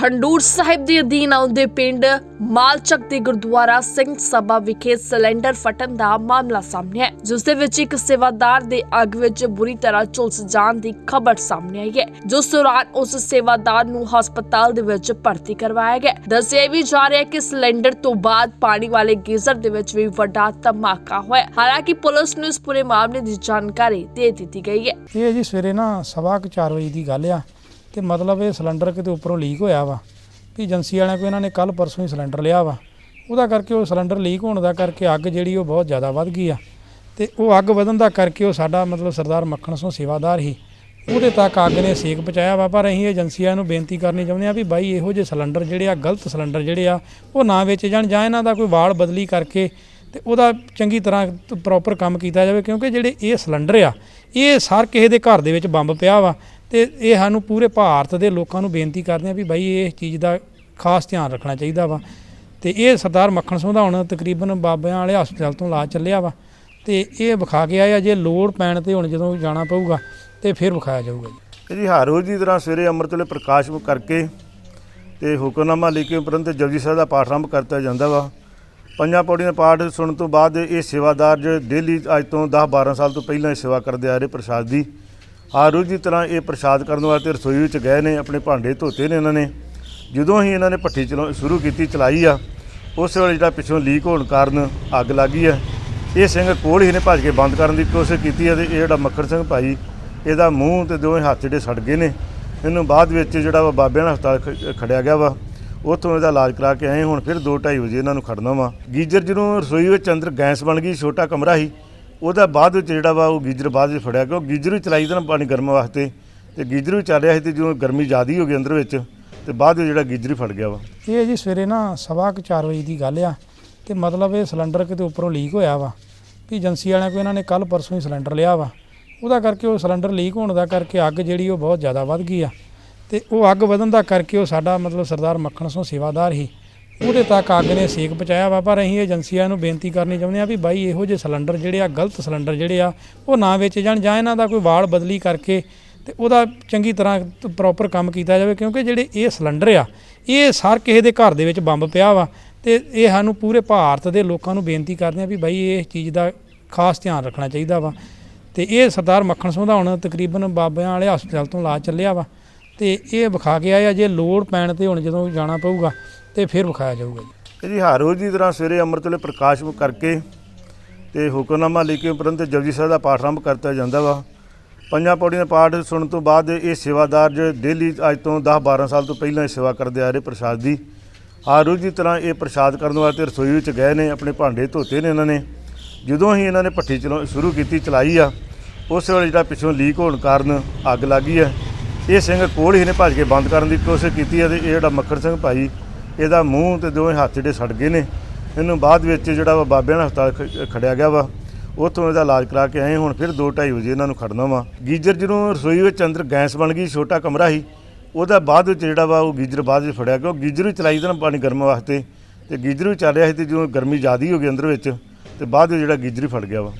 ਖੰਡੂਰ ਸਾਹਿਬ ਦੇ ਅਧੀਨ ਆਉਂਦੇ ਪਿੰਡ ਮਾਲਚੱਕ ਦੇ ਗੁਰਦੁਆਰਾ ਸਿੰਘ ਸਭਾ ਵਿਖੇ ਸਿਲੰਡਰ ਫਟਣ ਦਾ ਮਾਮਲਾ ਸਾਹਮਣੇ ਹੈ ਜਿਸ ਦੇ ਵਿੱਚ ਇੱਕ ਸੇਵਾਦਾਰ ਦੇ ਅੱਗ ਵਿੱਚ ਬੁਰੀ ਤਰ੍ਹਾਂ ਝੁਲਸ ਜਾਣ ਦੀ ਖਬਰ ਸਾਹਮਣੇ ਆਈ ਹੈ, ਜਿਸ ਦੌਰਾਨ ਉਸ ਸੇਵਾਦਾਰ ਨੂੰ ਹਸਪਤਾਲ ਦੇ ਵਿੱਚ ਭਰਤੀ ਕਰਵਾਇਆ ਗਿਆ। ਦੱਸਿਆ ਵੀ ਜਾ ਰਿਹਾ ਹੈ ਕਿ ਸਿਲੰਡਰ ਤੋਂ ਬਾਅਦ ਪਾਣੀ ਵਾਲੇ ਗੀਜ਼ਰ ਦੇ ਵਿੱਚ ਵੀ ਵੱਡਾ ਧਮਾਕਾ ਹੋਇਆ ਹਾਲਾਂਕਿ ਪੁਲਿਸ ਨੂੰ ਇਸ ਪੂਰੇ ਮਾਮਲੇ ਦੀ ਜਾਣਕਾਰੀ ਦੇ ਦਿੱਤੀ ਗਈ ਹੈ। ਇਹ ਜੀ ਸਵੇਰੇ ਨਾ ਸਵਾ ਕੁ ਚਾਰ ਵਜੇ ਦੀ ਗੱਲ ਆ ਤੇ ਮਤਲਬ ਇਹ ਸਿਲੰਡਰ ਕਿਤੇ ਉੱਪਰੋਂ ਲੀਕ ਹੋਇਆ ਵਾ, ਵੀ ਏਜੰਸੀ ਵਾਲਿਆਂ ਕੋ ਇਹਨਾਂ ਨੇ ਕੱਲ ਪਰਸੋਂ ਹੀ ਸਿਲੰਡਰ ਲਿਆ ਵਾ। ਉਹਦਾ ਕਰਕੇ ਉਹ ਸਿਲੰਡਰ ਲੀਕ ਹੋਣ ਦਾ ਕਰਕੇ ਅੱਗ ਜਿਹੜੀ ਉਹ ਬਹੁਤ ਜ਼ਿਆਦਾ ਵੱਧ ਗਈ ਆ। ਤੇ ਉਹ ਅੱਗ ਵਧਣ ਦਾ ਕਰਕੇ ਉਹ ਸਾਡਾ ਮਤਲਬ ਸਰਦਾਰ ਮੱਖਣ ਸਿੰਘ ਸੇਵਾਦਾਰ ਹੀ ਉਹਦੇ ਤੱਕ ਅੱਗ ਨੇ ਸੇਕ ਪਹੁੰਚਾਇਆ ਵਾ, ਪਰ ਅਸੀਂ ਏਜੰਸੀਆਂ ਨੂੰ ਬੇਨਤੀ ਕਰਨੀ ਚਾਹੁੰਦੇ ਆ ਵੀ ਬਾਈ ਇਹੋ ਜਿਹੇ ਸਿਲੰਡਰ ਜਿਹੜੇ ਆ, ਗਲਤ ਸਿਲੰਡਰ ਜਿਹੜੇ ਆ, ਉਹ ਨਾ ਵੇਚੇ ਜਾਣ ਜਾਂ ਇਹਨਾਂ ਦਾ ਕੋਈ ਵਾਲ ਬਦਲੀ ਕਰਕੇ ਤੇ ਉਹਦਾ ਚੰਗੀ ਤਰ੍ਹਾਂ ਪ੍ਰੋਪਰ ਕੰਮ ਕੀਤਾ ਜਾਵੇ, ਕਿਉਂਕਿ ਜਿਹੜੇ ਇਹ ਸਿਲੰਡਰ ਆ, ਇਹ ਹਰ ਕਿਸੇ ਦੇ ਘਰ ਦੇ ਵਿੱਚ ਬੰਬ ਪਿਆ ਵਾ। ਤੇ ਇਹ ਸਾਨੂੰ ਪੂਰੇ ਭਾਰਤ ਦੇ ਲੋਕਾਂ ਨੂੰ ਬੇਨਤੀ ਕਰਦੇ ਆ ਵੀ ਬਾਈ ਇਹ ਚੀਜ਼ ਦਾ ਖਾਸ ਧਿਆਨ ਰੱਖਣਾ ਚਾਹੀਦਾ ਵਾ। ਤੇ ਇਹ ਸਰਦਾਰ ਮੱਖਣ ਸਿੰਘ ਦਾ ਹੁਣ ਤਕਰੀਬਨ ਬਾਬਿਆਂ ਵਾਲੇ ਹਸਪਤਾਲ ਤੋਂ ਇਲਾਜ ਚੱਲਿਆ ਵਾ। ਤੇ ਇਹ ਵਿਖਾ ਕੇ ਆਇਆ ਜੇ ਲੋੜ ਪੈਣ ਤੇ ਹੁਣ ਜਦੋਂ ਜਾਣਾ ਪਊਗਾ ਤੇ ਫਿਰ ਵਿਖਾਇਆ ਜਾਊਗਾ ਜੀ। ਜੀ ਹਰ ਰੋਜ਼ ਦੀ ਤਰ੍ਹਾਂ ਸਵੇਰੇ ਅੰਮ੍ਰਿਤ ਵੇਲੇ ਪ੍ਰਕਾਸ਼ ਕਰਕੇ ਤੇ ਹੁਕਮਨਾਮਾ ਲਿਖ ਕੇ ਉਪਰੰਤ ਜਪਜੀ ਸਾਹਿਬ ਦਾ ਪਾਠ ਆਰੰਭ ਕਰਤਾ ਜਾਂਦਾ ਵਾ। ਪੰਜਾਂ ਪੌੜੀਆਂ ਦਾ ਪਾਠ ਸੁਣਨ ਤੋਂ ਬਾਅਦ ਇਹ ਸੇਵਾਦਾਰ ਜੋ ਡੇਲੀ ਅੱਜ ਤੋਂ 10 12 ਸਾਲ ਤੋਂ ਪਹਿਲਾਂ ਇਹ ਸੇਵਾ ਕਰਦੇ ਆ ਰਹੇ ਪ੍ਰਸ਼ਾਦ ਦੀ। ਹਰ ਰੋਜ਼ ਦੀ ਤਰ੍ਹਾਂ ਇਹ ਪ੍ਰਸ਼ਾਦ ਕਰਨ ਵਾਸਤੇ ਰਸੋਈ ਵਿੱਚ ਗਏ ਨੇ, ਆਪਣੇ ਭਾਂਡੇ ਧੋਤੇ ਨੇ ਇਹਨਾਂ ਨੇ। ਜਦੋਂ ਹੀ ਇਹਨਾਂ ਨੇ ਭੱਠੀ ਚਲਾਉ ਸ਼ੁਰੂ ਕੀਤੀ, ਚਲਾਈ ਆ, ਉਸ ਵੇਲੇ ਜਿਹੜਾ ਪਿੱਛੋਂ ਲੀਕ ਹੋਣ ਕਾਰਨ ਅੱਗ ਲੱਗੀ ਆ। ਇਹ ਸਿੰਘ ਕੋਲ ਹੀ ਨੇ ਭੱਜ ਕੇ ਬੰਦ ਕਰਨ ਦੀ ਕੋਸ਼ਿਸ਼ ਕੀਤੀ ਆ ਤੇ ਇਹ ਜਿਹੜਾ ਮੱਖਣ ਸਿੰਘ ਭਾਈ, ਇਹਦਾ ਮੂੰਹ ਤੇ ਦੋਵੇਂ ਹੱਥ ਜਿਹੜੇ ਸੜ ਗਏ ਨੇ। ਇਹਨੂੰ ਬਾਅਦ ਵਿੱਚ ਜਿਹੜਾ ਵਾ ਬਾਬਿਆਂ ਦਾ ਹਸਪਤਾਲ ਖ- ਖੜਿਆ ਗਿਆ ਵਾ। ਉੱਥੋਂ ਇਹਦਾ ਇਲਾਜ ਕਰਾ ਕੇ ਆਏ, ਹੁਣ ਫਿਰ 2:30 ਵਜੇ ਇਹਨਾਂ ਨੂੰ ਖੜਨਾ ਵਾ। ਗੀਜ਼ਰ ਜਦੋਂ ਰਸੋਈ ਵਿੱਚ ਅੰਦਰ ਗੈਸ ਬਣ ਗਈ, ਛੋਟਾ ਕਮਰਾ ਸੀ ਉਹਦਾ ਬਾਅਦ ਵਿੱਚ ਜਿਹੜਾ ਵਾ ਉਹ ਗੀਜ਼ਰ ਬਾਅਦ ਵਿੱਚ ਫੜਿਆ ਕਿਉਂ ਗੀਜ਼ਰ ਵੀ ਚਲਾਈ ਦੇਣਾ ਪਾਣੀ ਗਰਮ ਵਾਸਤੇ। ਤੇ ਗੀਜ਼ਰ ਵੀ ਚੱਲ ਰਿਹਾ ਸੀ ਤੇ ਜਦੋਂ ਗਰਮੀ ਜ਼ਿਆਦੀ ਹੋ ਗਈ ਅੰਦਰ ਵਿੱਚ, ਤੇ ਬਾਅਦ ਵਿੱਚ ਜਿਹੜਾ ਗੀਜ਼ਰ ਹੀ ਫੜ ਗਿਆ ਵਾ। ਇਹ ਜੀ ਸਵੇਰੇ ਨਾ ਸਵਾ ਕੁ ਚਾਰ ਵਜੇ ਦੀ ਗੱਲ ਆ, ਤੇ ਮਤਲਬ ਇਹ ਸਿਲੰਡਰ ਕਿਤੇ ਉੱਪਰੋਂ ਲੀਕ ਹੋਇਆ ਵਾ। ਵੀ ਏਜੰਸੀ ਵਾਲਿਆਂ ਕੋ ਇਹਨਾਂ ਨੇ ਕੱਲ ਪਰਸੋਂ ਹੀ ਸਿਲੰਡਰ ਲਿਆ ਵਾ। ਉਹਦਾ ਕਰਕੇ ਉਹ ਸਿਲੰਡਰ ਲੀਕ ਹੋਣ ਦਾ ਕਰਕੇ ਅੱਗ ਜਿਹੜੀ ਉਹ ਬਹੁਤ ਜ਼ਿਆਦਾ ਵੱਧ ਗਈ ਆ। ਤੇ ਉਹ ਅੱਗ ਵਧਣ ਦਾ ਕਰਕੇ ਉਹ ਸਾਡਾ ਮਤਲਬ ਸਰਦਾਰ ਮੱਖਣ ਸਿੰਘ ਸੇਵਾਦਾਰ ਹੀ ਉਹਦੇ ਤੱਕ ਅੱਗ ਨੇ ਸੇਕ ਪਹੁੰਚਾਇਆ ਵਾ, ਪਰ ਅਸੀਂ ਏਜੰਸੀਆਂ ਨੂੰ ਬੇਨਤੀ ਕਰਨੀ ਚਾਹੁੰਦੇ ਆ ਵੀ ਬਾਈ ਇਹੋ ਜਿਹੇ ਸਿਲੰਡਰ ਜਿਹੜੇ ਆ, ਗਲਤ ਸਿਲੰਡਰ ਜਿਹੜੇ ਆ, ਉਹ ਨਾ ਵੇਚੇ ਜਾਣ ਜਾਂ ਇਹਨਾਂ ਦਾ ਕੋਈ ਵਾਲ ਬਦਲੀ ਕਰਕੇ ਤੇ ਉਹਦਾ ਚੰਗੀ ਤਰ੍ਹਾਂ ਪ੍ਰੋਪਰ ਕੰਮ ਕੀਤਾ ਜਾਵੇ, ਕਿਉਂਕਿ ਜਿਹੜੇ ਇਹ ਸਿਲੰਡਰ ਆ, ਇਹ ਹਰ ਕਿਸੇ ਦੇ ਘਰ ਦੇ ਵਿੱਚ ਬੰਬ ਪਿਆ ਵਾ ਤੇ ਇਹ ਸਾਨੂੰ ਪੂਰੇ ਭਾਰਤ ਦੇ ਲੋਕਾਂ ਨੂੰ ਬੇਨਤੀ ਕਰਦੇ ਆ ਵੀ ਬਾਈ ਇਹ ਚੀਜ਼ ਦਾ ਖਾਸ ਧਿਆਨ ਰੱਖਣਾ ਚਾਹੀਦਾ ਵਾ। ਤੇ ਇਹ ਸਰਦਾਰ ਮੱਖਣ ਸਿੰਘ ਦਾ ਹੁਣ ਤਕਰੀਬਨ ਬਾਬਿਆਂ ਵਾਲੇ ਹਸਪਤਾਲ ਤੋਂ ਇਲਾਜ ਚੱਲਿਆ ਵਾ ਤੇ ਇਹ ਵਿਖਾ ਕੇ ਆਏ ਆ, ਜੇ ਲੋੜ ਪੈਣ ਤੇ ਹੁਣ ਜਦੋਂ ਜਾਣਾ ਪਊਗਾ ਤੇ ਫਿਰ ਵਿਖਾਇਆ ਜਾਊਗਾ ਜੀ। ਇਹ ਜੀ ਹਰ ਰੋਜ਼ ਦੀ ਤਰ੍ਹਾਂ ਸਵੇਰੇ ਅੰਮ੍ਰਿਤ ਵੇਲੇ ਪ੍ਰਕਾਸ਼ ਕਰਕੇ ਤੇ ਹੁਕਮਨਾਮਾ ਲਿਖ ਕੇ ਉਪਰੰਤ ਜਪਜੀ ਸਾਹਿਬ ਦਾ ਪਾਠ ਆਰੰਭ ਕਰਤਾ ਜਾਂਦਾ ਵਾ। ਪੰਜਾਂ ਪੌੜੀਆਂ ਦਾ ਪਾਠ ਸੁਣਨ ਤੋਂ ਬਾਅਦ ਇਹ ਸੇਵਾਦਾਰ ਜੋ ਡੇਲੀ ਅੱਜ ਤੋਂ 10 12 ਸਾਲ ਤੋਂ ਪਹਿਲਾਂ ਇਹ ਸੇਵਾ ਕਰਦੇ ਆ ਰਹੇ ਪ੍ਰਸ਼ਾਦ ਦੀ, ਹਰ ਰੋਜ਼ ਦੀ ਤਰ੍ਹਾਂ ਇਹ ਪ੍ਰਸ਼ਾਦ ਕਰਨ ਵਾਸਤੇ ਰਸੋਈ ਵਿੱਚ ਗਏ ਨੇ, ਆਪਣੇ ਭਾਂਡੇ ਧੋਤੇ ਨੇ ਇਹਨਾਂ ਨੇ। ਜਦੋਂ ਹੀ ਇਹਨਾਂ ਨੇ ਭੱਠੀ ਚਲਾਉ ਸ਼ੁਰੂ ਕੀਤੀ ਚਲਾਈ ਆ, ਉਸ ਵੇਲੇ ਜਿਹੜਾ ਪਿੱਛੋਂ ਲੀਕ ਹੋਣ ਕਾਰਨ ਅੱਗ ਲੱਗੀ ਹੈ ਇਹ ਸਿੰਘ ਕੋਲ ਹੀ ਨੇ, ਭੱਜ ਕੇ ਬੰਦ ਕਰਨ ਦੀ ਕੋਸ਼ਿਸ਼ ਕੀਤੀ ਹੈ ਤੇ ਇਹ ਜਿਹੜਾ ਮੱਖਣ ਸਿੰਘ ਭਾਈ ਇਹਦਾ ਮੂੰਹ ਤੇ ਦੋਵੇਂ ਹੱਥ ਜਿਹੜੇ ਸੜ ਗਏ ਨੇ, ਇਹਨੂੰ ਬਾਅਦ ਵਿੱਚ ਜਿਹੜਾ ਵਾ ਬਾਬਿਆਂ ਦਾ ਹਸਪਤਾਲ ਖੜਿਆ ਗਿਆ ਵਾ, ਉੱਥੋਂ ਇਹਦਾ ਇਲਾਜ ਕਰਾ ਕੇ ਆਏ ਹੁਣ ਫਿਰ 2:30 ਵਜੇ ਇਹਨਾਂ ਨੂੰ ਖੜਨਾ ਵਾ। ਗੀਜ਼ਰ ਜਦੋਂ ਰਸੋਈ ਵਿੱਚ ਅੰਦਰ ਗੈਸ ਬਣ ਗਈ, ਛੋਟਾ ਕਮਰਾ ਸੀ, ਉਹਦਾ ਬਾਅਦ ਵਿੱਚ ਜਿਹੜਾ ਵਾ ਉਹ ਗੀਜ਼ਰ ਬਾਅਦ ਵਿੱਚ ਫੜਿਆ ਕਿਉਂ ਗੀਜ਼ਰ ਵੀ ਚਲਾਈ ਦਾ ਪਾਣੀ ਗਰਮ ਵਾਸਤੇ, ਤੇ ਗੀਜ਼ਰ ਵੀ ਚੱਲ ਰਿਹਾ ਸੀ ਤੇ ਜਦੋਂ ਗਰਮੀ ਜ਼ਿਆਦੀ ਹੋ ਗਈ ਅੰਦਰ ਵਿੱਚ, ਤੇ ਬਾਅਦ ਵਿੱਚ ਜਿਹੜਾ ਗੀਜ਼ਰ ਹੀ ਫੜ ਗਿਆ ਵਾ।